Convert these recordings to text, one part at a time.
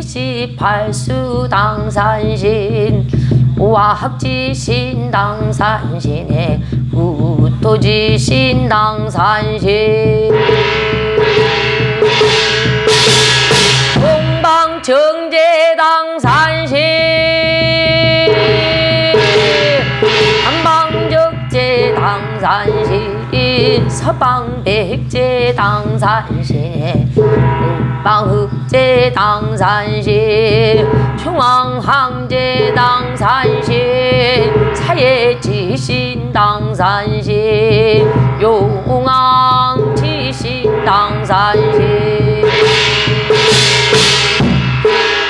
산 당산신 28수 당산신 와학지 신 당산신에 후토지 신 당산신. 동방정제 당산신 한방적제 당산신 서방 백제 당산신 북방흑제 당산신 중앙항제 당산신 사예지신 당산신 용왕지신 당산신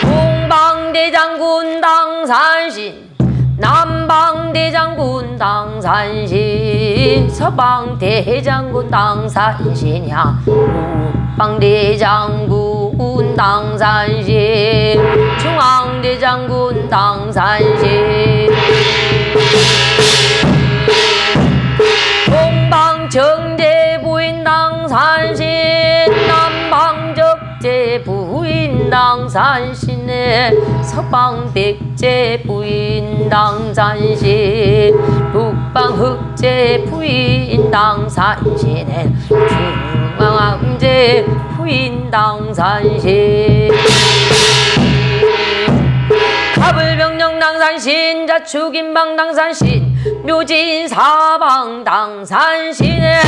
동방대장군 당산신 남방대장군 당산 신 서방 대장군 당산신이야. 북방대장군 당산신 중앙대장군 당산신. 동방정제 부인 당산신 남방적제 부인 당산신에 서방백제 부인 당산신. 북방 흑제 부인 당산신에 중앙암제 부인 당산신. 가불병령 당산신 자축인방 당산신 묘진사방 당산신에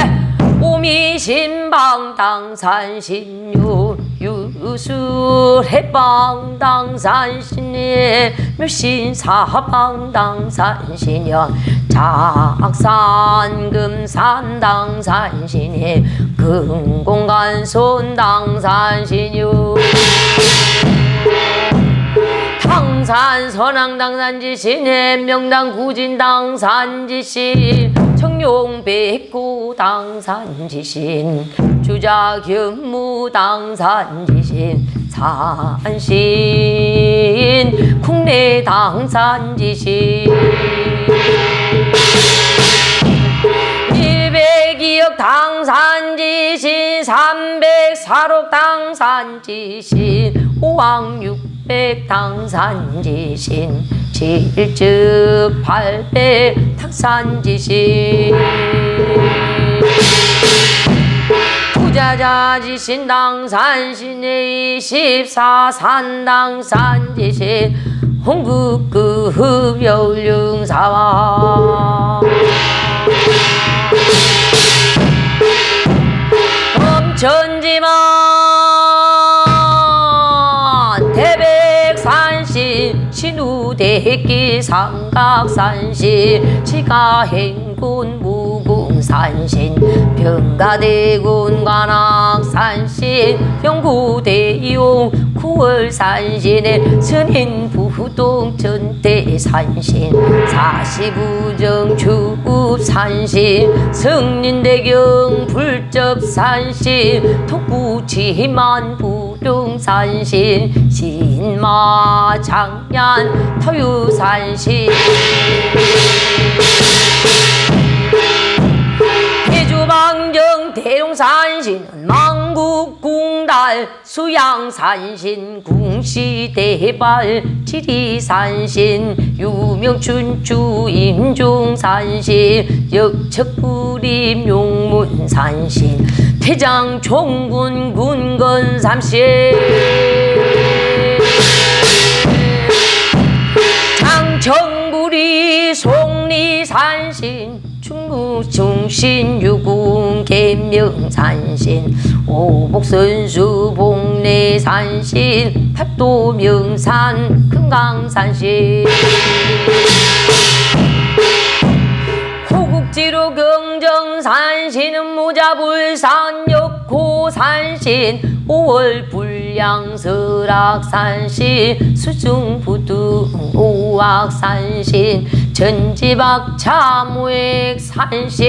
오미신방 당산신 유 유술 해방 당산신에 묘신사방 당산신여 작산 금산 당산신에 금공간 손 당산신유. 당산 선왕 당산지신 해명당 구진 당산지신 청룡 백구 당산지신 주자 견무 당산지신 산신 국내 당산지신 200기억 당산지신 304록 당산지신 오왕 600 당산지신 7즉 800 당산지신. 부자자지신 당산신의 24산 당산지신 범천지만 대백산신 신우대길 삼각산신 지가행군 무궁 산신 병가대군 관악산신 영구대용 구월산신의 선인부동 전대산신 사시구정 주읍산신 성린대경 불접산신 독부지만 부동산신 신마장ያን 터유산신 대룡산신은 망국궁달 수양산신 궁시대발 지리산신 유명춘추 임종산신 역척부림 용문산신 태장 총군 군건삼신 충무중신 유궁 계명산신 오복선수 복내산신 팔도명산 금강산신. 호국지로 경정산신은 모자불산 역고산신 5월 불 량설악산신 수중부두 오악산신 전지박차 무액산신.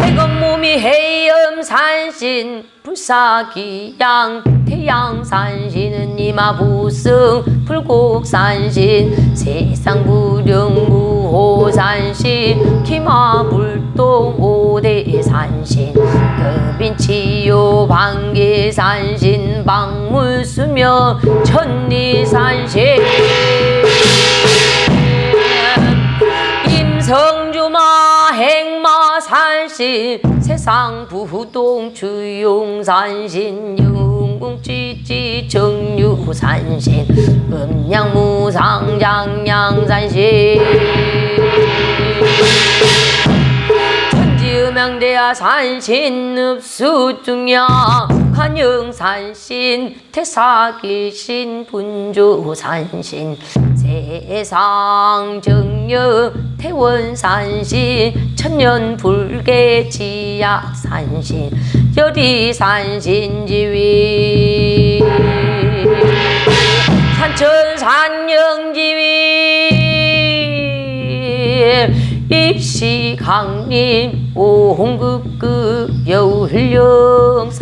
해건몸이 해염산신 불사기양 태양산신은 이마부승 불곡산신. 세상부령무 호산신 기마불동 도대산신 급인치요 방계산신 방물수며 천리산신. 임성주마 행마산신 세상 부동 주용산신 영궁찌찌 정유산신 음양무상 장양산신 천지음양대야 산신읍수중야 관영산신 태사길신 분조산신. 세상정여 태원산신 천년불개지약산신. 여리산신지위. 산천산영지위 입시 강림 오홍급급 여울령사바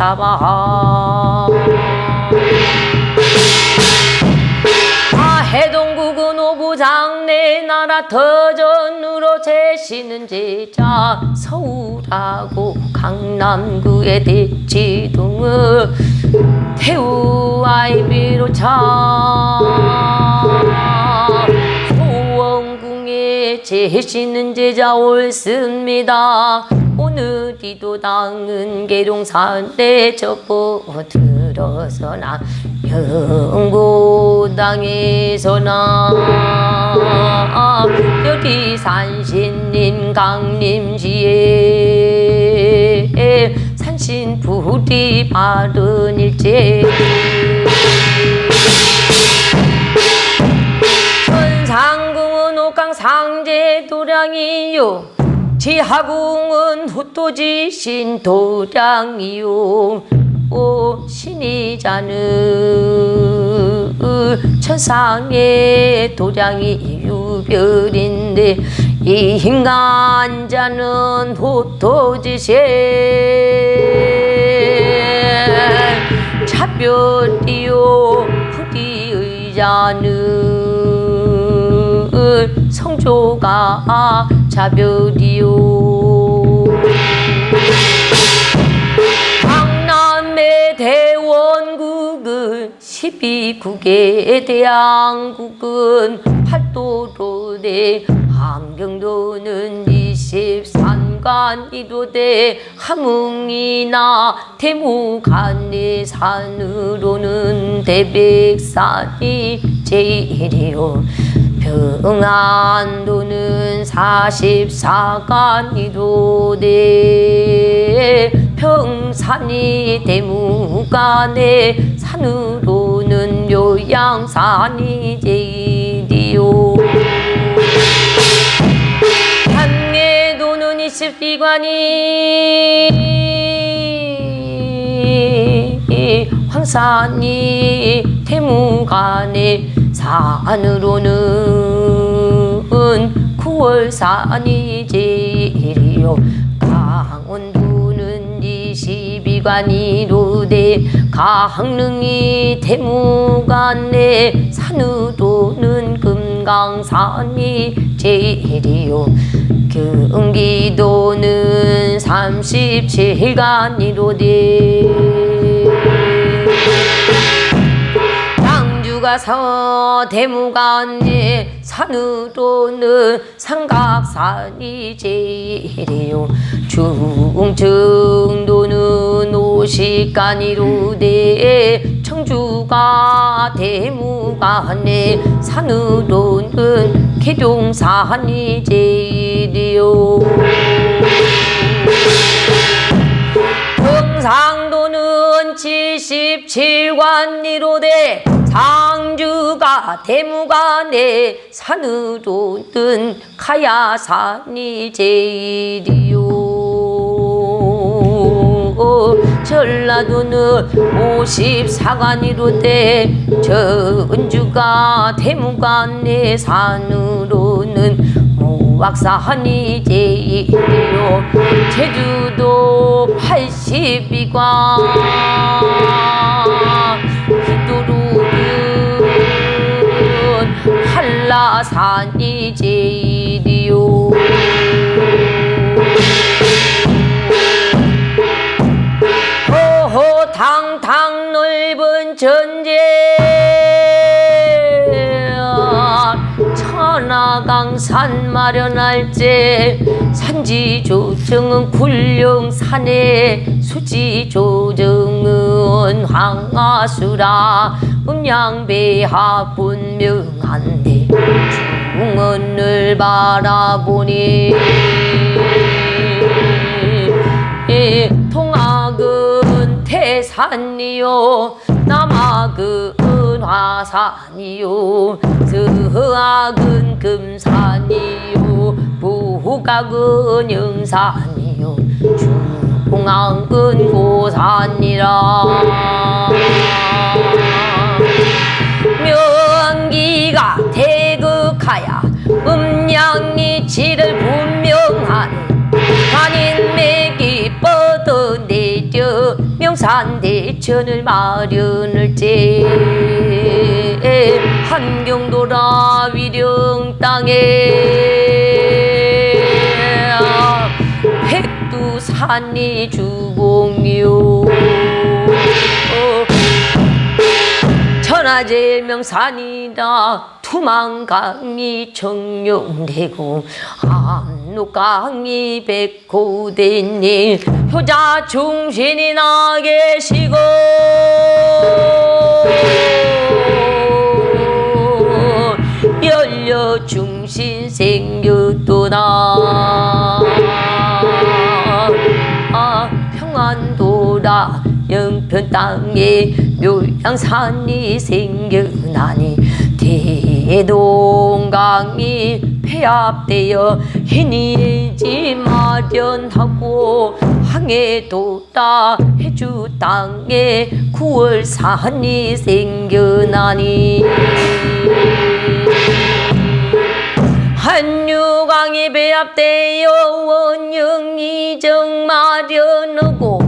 해동국은 오부장내 나라 터전으로 제시는 제자 서울하고 강남구의 대치동을 태우 아이비로 차 제시는 제자 옳습니다. 오늘이도 당은 계룡산에 접어 들어서나 영고당에서나. 여기 산신님 강림지에 산신불이 바른 일제 도량이요. 지하궁은 후토지 신 도량이요. 오 신이자는 천상의 도량이 유별인데 이 인간자는 호토지세 차별이요. 부디의자는 성 조가 자별이요 강남의 대원국은 12국의 대항국은 팔도로대 함경도는 23관이로대 함흥이나 대무간의 산으로는 대백산이 제일이요 평안도는 44간이로대. 평산이 대무간의 산으로는 요양산이 제일이요. 한계도는 20비관이 황산이 태무간의 산으로는 구월산이 제일이요. 강원도는 22관이로대 강릉이 태무간의 산으로는 금강산이 제일이요. 경기도는 37간이로대 양주가 서 대무간의 산으로는 삼각산이 제일이요. 중증도는 오십간이로대 청주가 대무간의 산으로는 계룡산이 제일이요. 경상도는 77관리로대 상 주가 대무간의 산으로는 가야산이 제일이요. 전라도는 54관이로대 전주가 대무간의 산으로는 모악산이 제일이요. 제주도 82관 기도 한라산이제이디요 호호탕탕 넓은 전제. 천하강산 마련할제. 산지조정은 굴룡산에 수지조정은 항아수라. 음양배하 분묘 중원을 바라보니 이 동학은 태산이요 남학은 화산이요 서학은 금산이요 북학은 영산이요 중앙은 고산이라. 명기가 산대천을 마련을 때 한경도라 위령 땅에. 백두산이 주공이요. 천하제명산이다 투망강이 압 록강이 백호대니? 효자 중신이 나 계시고. 열려 중신 생겼도다 아, 평안도라 영편 땅에 묘양산이 생겨나니. 대 동강이 폐합되어 희니지 마련하고 항해도다 해주 땅에 구월산이 생겨나니. 한유강이 배합되어 원영이 정 마련하고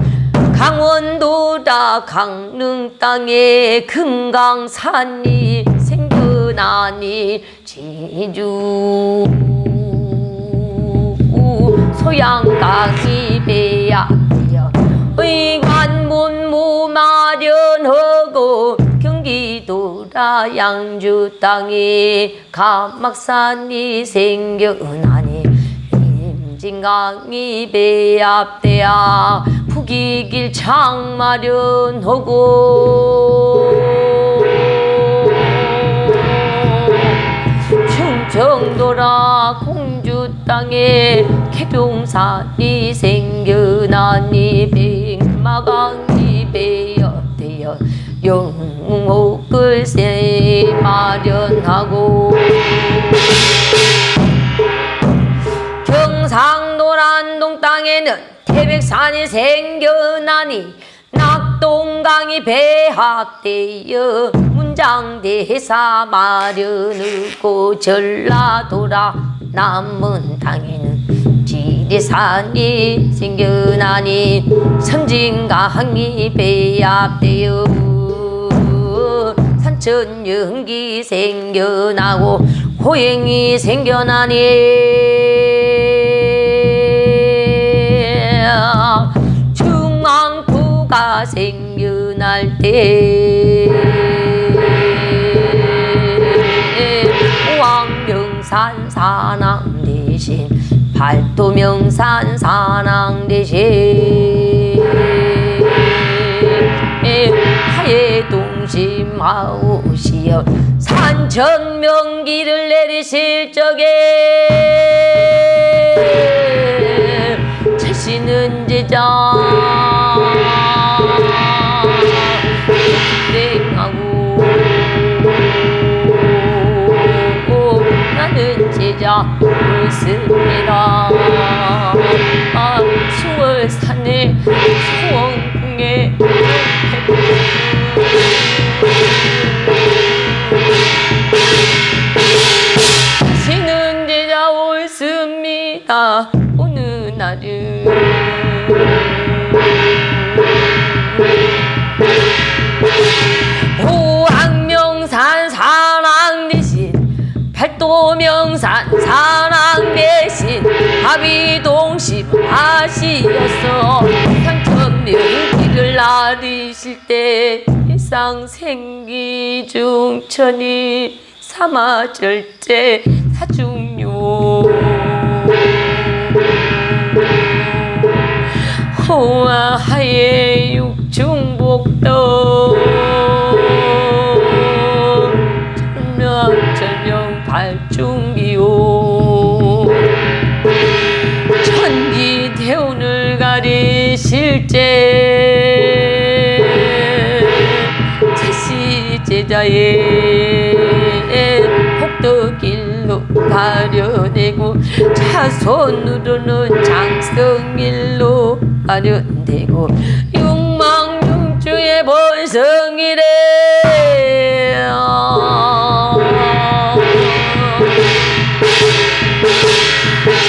강원도다 강릉 땅에 금강산이 생겨 나니 제주 소양강이 배합되어 의관문 무 마련하고 경기도라 양주 땅에 가막산이 생겨나니 임진강이 배합되어 북이길 창 마련하고 충청도라 공주 땅에 개룡산이 생겨나니 백마강이 배역되어 영옥을 새 마련하고 경상도란동 땅에는 태백산이 생겨나니 낙동강이 배합되어 문장대사 마련하고 전라도라 남문 땅에는 지리산이 생겨나니 섬진강이 배합되어 산천연기 생겨나고 호행이 생겨나니 생겨날 때. 왕명산 산왕 대신 팔도명산 산왕 대신. 하예 동심 마오시여 산천명기를 내리실 적에. 채시는 제자 있습니다. 아, 수월산 때 일상 생기 중천이 삼아절제 사중요. 호와 하에 육중복도 자손으로는 장성일로 가려내고 육망육주의 본성이래.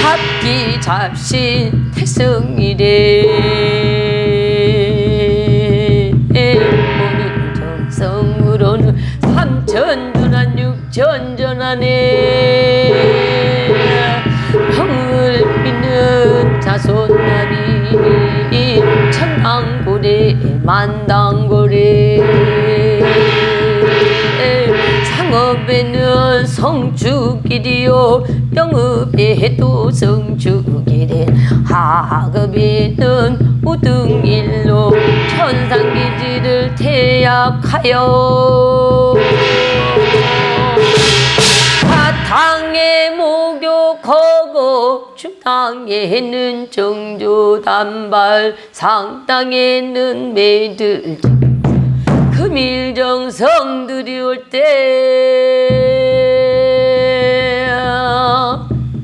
잡기 잡신 태승이래 만당고래 상업에는 성주길이요. 영업에도 성주길에 하급에는 우등일로 천상기지를 태약하여. 사탕에 목욕하고 중당에는 정조 단발 상당에는 매들. 금일정성들이 올 때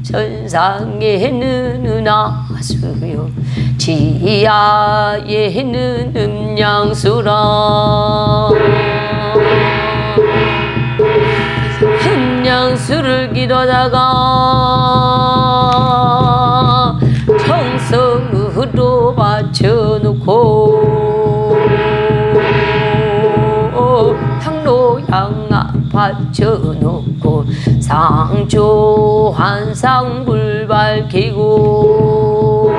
천상에는 은하수요 지하에는 음양수라 음양수를 기러다가 바쳐놓고 향로 양아 바쳐놓고 상조 한상 불 밝히고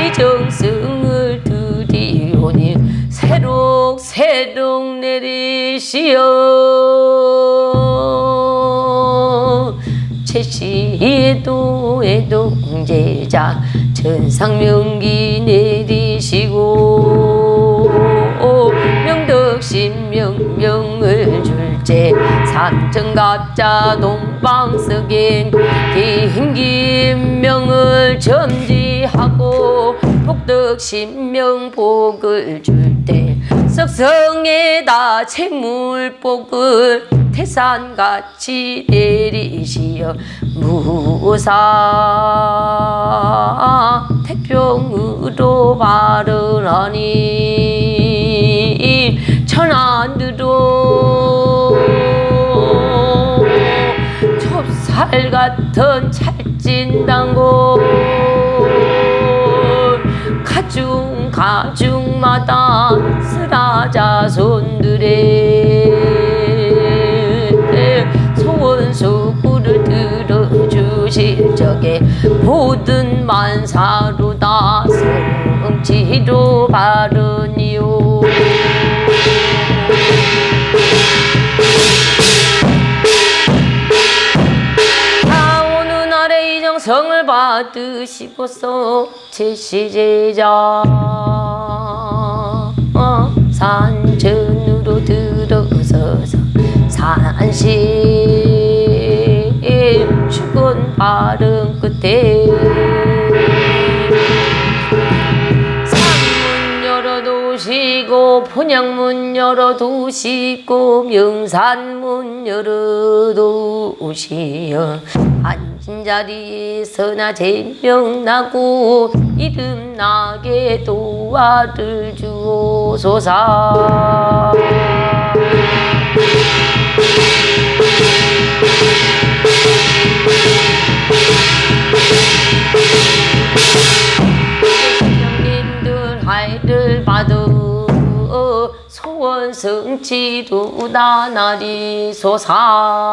이 정승을 드리오니 새록 새록 내리시어 제시에도 애동제자 천상명기 내리시고 명덕신명 명을 줄제 삼천갑자 동방석에 김김명을 점지하고 복덕신명 복을 줄때 석성에다 채물복을 태산같이 내리시어 무사 태평으로 발언하니 천안으로 좁쌀 같은 모든 만사로 다 성치로 바르니요 다 오는 날에 이정성을 받으시고서 제시제자 어, 산전으로 들어서서 산시 죽은 발음 끝에 본향문 열어두시고 명산문 열어두시어 앉은 자리에서나 제명나고 이름 나게 도와를 주옵소서 승치루다 나리소사